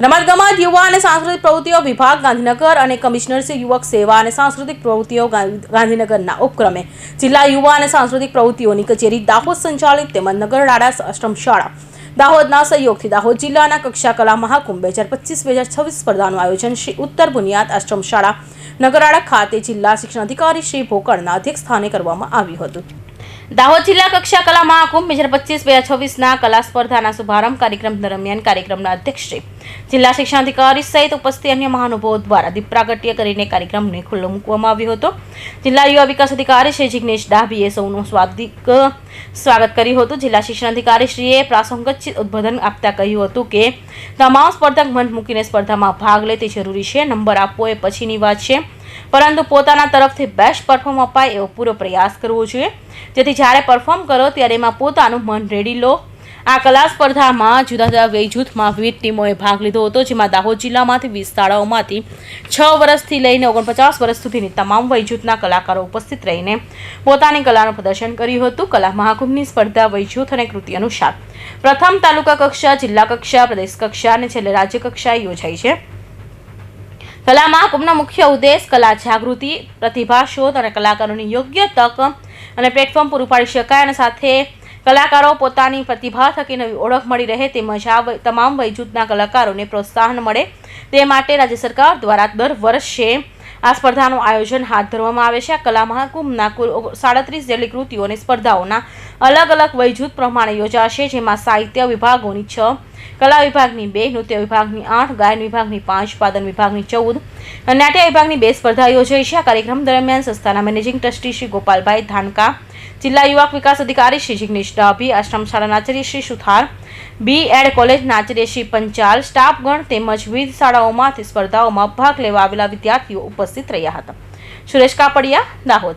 રમતગમત, યુવા અને સાંસ્કૃતિક પ્રવૃત્તિઓ વિભાગ, ગાંધીનગર અને કમિશનર શ્રી યુવક સેવા અને સાંસ્કૃતિક પ્રવૃત્તિઓ ગાંધી- ગાંધીનગરના ઉપક્રમે જિલ્લા યુવા અને સાંસ્કૃતિક પ્રવૃત્તિઓની કચેરી દાહોદ સંચાલિત તેમજ નગરડાળા આશ્રમ શાળા. દાહોદના સહયોગથી દાહોદ જિલ્લાના કક્ષા કલા મહાકુંભ બે હજાર પચીસ, બે હજાર છવ્વીસ સ્પર્ધાનું આયોજન શ્રી ઉત્તર બુનિયાદ આશ્રમ શાળા નગરાડા ખાતે જિલ્લા શિક્ષણ અધિકારી શ્રી ભોકળના અધ્યક્ષ સ્થાને કરવામાં આવ્યું હતું. દાહોદ જિલ્લા કક્ષા કલા મહાકુંભ બે હજાર પચીસ, બે હજાર છવ્વીસના કલા સ્પર્ધાના શુભારંભ કાર્યક્રમ દરમિયાન કાર્યક્રમના અધ્યક્ષ જિલ્લા શિક્ષણાધિકારી સહિત ઉપસ્થિત અન્ય મહાનુભાવો દ્વારા દીપ પ્રાગટ્ય કરીને કાર્યક્રમને ખુલ્લો મૂકવામાં આવ્યો હતો. જિલ્લા યુવા વિકાસ અધિકારી શ્રી જિગ્નેશ ડાભીએ સૌનું સ્વાગતિક સ્વાગત કર્યું હતું. જિલ્લા શિક્ષણાધિકારી શ્રીએ પ્રાસંગિક ઉદ્બોધન આપતા કહ્યું હતું કે, તમામ સ્પર્ધક મન મૂકીને સ્પર્ધામાં ભાગ લે તે જરૂરી છે, નંબર આપવો એ પછીની વાત છે. પરંતુ પોતાના તરફથી બેસ્ટ પરફોર્મ અપાય એવો પૂરો પ્રયાસ કરવો જોઈએ. જેથી જ્યારે પરફોર્મ કરો ત્યારે એમાં પોતાનું મન રેડી લો. આ કલા સ્પર્ધામાં જુદા જુદા વય જૂથમાં વિવિધ ટીમોએ ભાગ લીધો હતો, જેમાં દાહોદ જિલ્લામાંથી વીસ શાળાઓમાંથી છ વર્ષથી લઈને ઓગણપચાસ વર્ષ સુધીની તમામ વય જૂથના કલાકારો ઉપસ્થિત રહીને પોતાની કલાનું પ્રદર્શન કર્યું હતું. કલા મહાકુંભની સ્પર્ધા વય જૂથ અને કૃતિ અનુસાર. પ્રથમ તાલુકા કક્ષા, જિલ્લા કક્ષા, પ્રદેશ કક્ષા અને છેલ્લે રાજ્ય કક્ષાએ યોજાઈ છે. કલા મહાકુંભનો મુખ્ય ઉદ્દેશ કલા જાગૃતિ, પ્રતિભા શોધ અને કલાકારોની યોગ્ય તક અને પ્લેટફોર્મ પૂરું પાડી શકાય અને સાથે કલાકારો પોતાની પ્રતિભા થકી નવી ઓળખ મળી રહે તેમજ આ તમામ વયજૂથના કલાકારોને પ્રોત્સાહન મળે તે માટે રાજ્ય સરકાર દ્વારા દર વર્ષે આ સ્પર્ધાનું આયોજન હાથ ધરવામાં આવે છે. આ કલા મહાકુંભના કુલ સાડત્રીસ જેટલી કૃતિઓ અને સ્પર્ધાઓના અલગ અલગ વયજૂથ પ્રમાણે યોજાશે, જેમાં સાહિત્ય વિભાગોની છ, કલા વિભાગની બે, નૃત્ય વિભાગની આઠ, ગાયન વિભાગની પાંચ પાદન વિભાગની ચૌદ નાટ્ય વિભાગની બે સ્પર્ધા યોજાઈ છે. આ કાર્યક્રમ દરમિયાન સંસ્થાના મેનેજિંગ ટ્રસ્ટી શ્રી ગોપાલભાઈ ધાનકા, જિલ્લા યુવક વિકાસ અધિકારી શ્રી જિગ્નેશ ડાભી આશ્રમ શાળાના આચાર્ય શ્રી સુથાર બી એડ કોલેજના નાચરેશી પંચાલ સ્ટાફગણ તેમજ વિવિધ શાળાઓમાંથી સ્પર્ધાઓમાં ભાગ લેવા આવેલા વિદ્યાર્થીઓ ઉપસ્થિત રહ્યા હતા. સુરેશ કાપડિયા, દાહોદ.